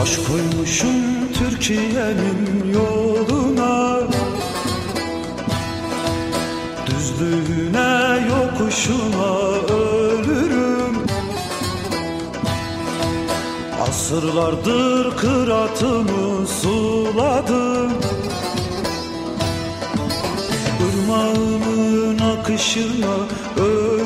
Baş koymuşum Türkiye'nin yoluna. Düzlüğüne yokuşuna ölürüm. Asırlardır kıratımı suladım. Irmağımın akışına ölürüm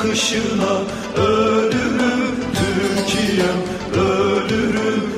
akışına ölürüm Türkiye'm ölürüm.